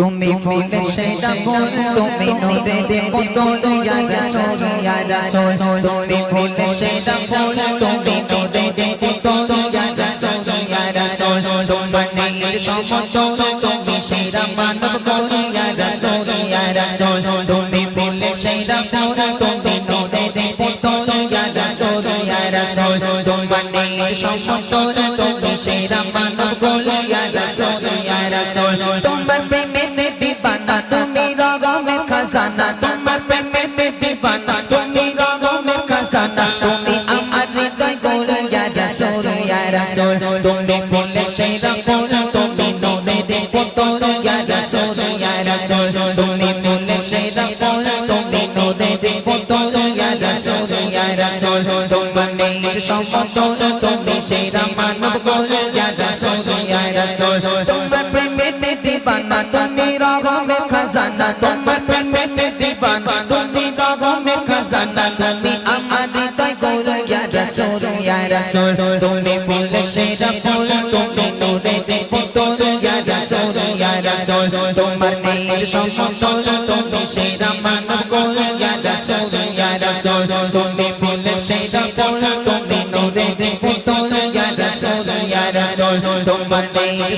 তুমি ফুল সেটা ফুল তুমি নূরের মতন ইয়া রাসূল ইয়া রাসূল তুমি ফুল সেটা ফুল তুমি নূরের মতন ইয়া রাসূল ইয়া রাসূল তোমার নীর সমতল তুমি সেরা মানব কোন ইয়া রাসূল ইয়া রাসূল তুমি ফুল সেটা ফুল তুমি নূরের মতন ইয়া রাসূল ইয়া রাসূল তোমার নীর সমতল তুমি সেরা মানব কোন ইয়া রাসূল ইয়া রাসূল সমতল তুমি সেরা মানব গোল রাসূল ইয়া রাসূল তোমার প্রেমেতে দিবানা, তুমি রগমের খাজানা। তোমার প্রেমেতে দিবানা, তুমি রগমের খাজানা। তুমি আমার হৃদয় গোল ইয়া রাসূল ইয়া তুমি ফুলের সেরা ফুল, তুমি নূরের পুতুল ইয়া রাসূল ইয়া তোমার নীর সমতল তুমি সেরা মানব গোল ইয়া রাসূল ইয়া রাসূল তুমি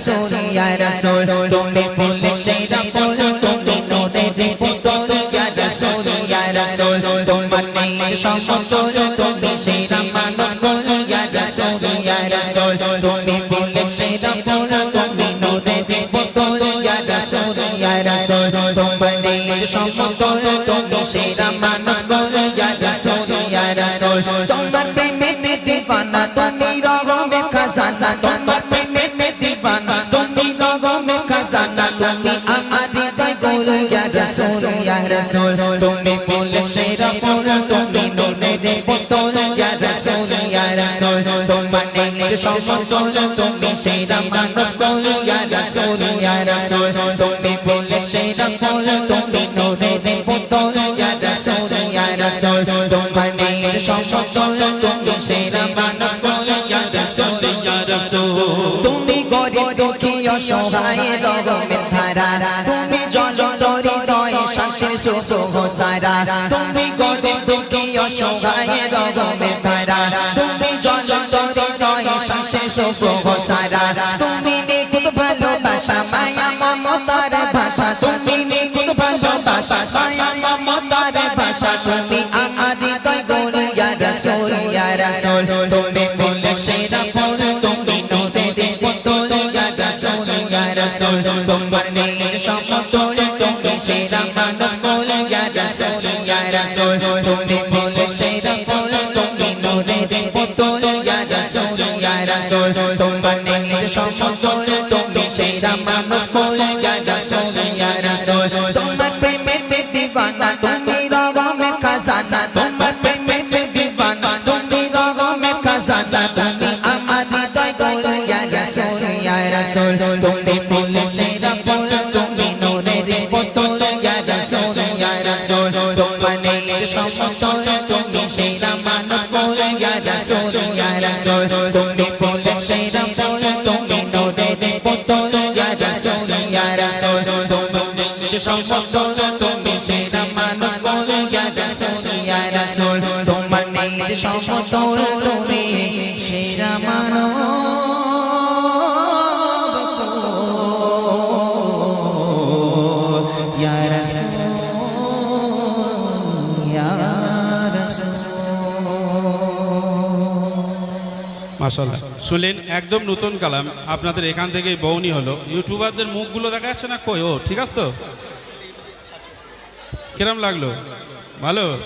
রাসূল ইয়া রাসূল তুমি ফুল সেরা ফুল তুমি নূরের পুতুল ইয়া রাসূল ইয়া রাসূল তোমার নীর সমতল তুমি সেরা মানব গোল ইয়া রাসূল ইয়া রাসূল তুমি ফুল সেরা ফুল তুমি নূরের পুতুল ইয়া রাসূল ইয়া রাসূল তোমার নীর সমতল তুমি সেরা মানব গোল ইয়া রাসূল ইয়া রাসূল তোমার প্রেমেতে দিবানা তুমি রগমের খাজানা রাসূল, তুমি ফুল সেরা ফুল তুমি নূরের পুতুল ইয়া রাসূল ইয়া রাসূল, তোমার নীর সমতল, তুমি সেরা মানব গোল ইয়া রাসূল ইয়া রাসূল, তুমি ফুল সেরা ফুল তুমি নূরের পুতুল ইয়া রাসূল ইয়া রাসূল, তোমার নীর সমতল, তুমি সেরা মানব গোল ইয়া রাসূল ইয়া রাসূল। তুমি গরিব, দুঃখী, অসহায় রগমের ধারা, তুমি জনতরি শান্তির সুখ সারা তুমি গরিব দুঃখী অসহায় রগমের ধারা তুমি জনতরি দয় শান্তির সুখ সারা তুমি নিখুঁত ভালোবাসা মায়া মমতার ভাষা তুমি নিখুঁত ভালোবাসা মায়া মমতার ভাষা তুমি আমার হৃদয় গোল ইয়া রাসূল ইয়া রাসূল ইয়া রাসূল তোমার নিজ সমতল, তুমি সেরা মানব গোল ইয়া রাসূল ইয়া রাসূল তুমি বলে সেরা ফুল তুমি নূরের পুতুল ইয়া রাসূল ইয়া রাসূল তোমার নিজ সমতল, তুমি সেরা মানব গোল ইয়া রাসূল ইয়া রাসূল তোমার রাসূল তুমি ফুল সেরা ফুল তুমি নূরের পুতুল ইয়া রাসূল ইয়া রাসূল তোমার নীর সমতল তুমি সেরা মানব গোল ইয়া রাসূল ইয়া রাসূল তুমি ফুল সেরা ফুল তুমি নূরের পুতুল ইয়া রাসূল ইয়া রাসূল তুমি সমতল তুমি সেরা মানব গোল ইয়া রাসূল ইয়া রাসূল তোমার সমতল তুমি সেরা মানব মাশাআল্লাহ। শুনলেন, একদম নতুন কালাম। আপনাদের এখান থেকে বৌনি হলো। ইউটিউবারদের মুখগুলো দেখা যাচ্ছে না কই? ও, ঠিক আছে তো? কিরম লাগল? ভালো?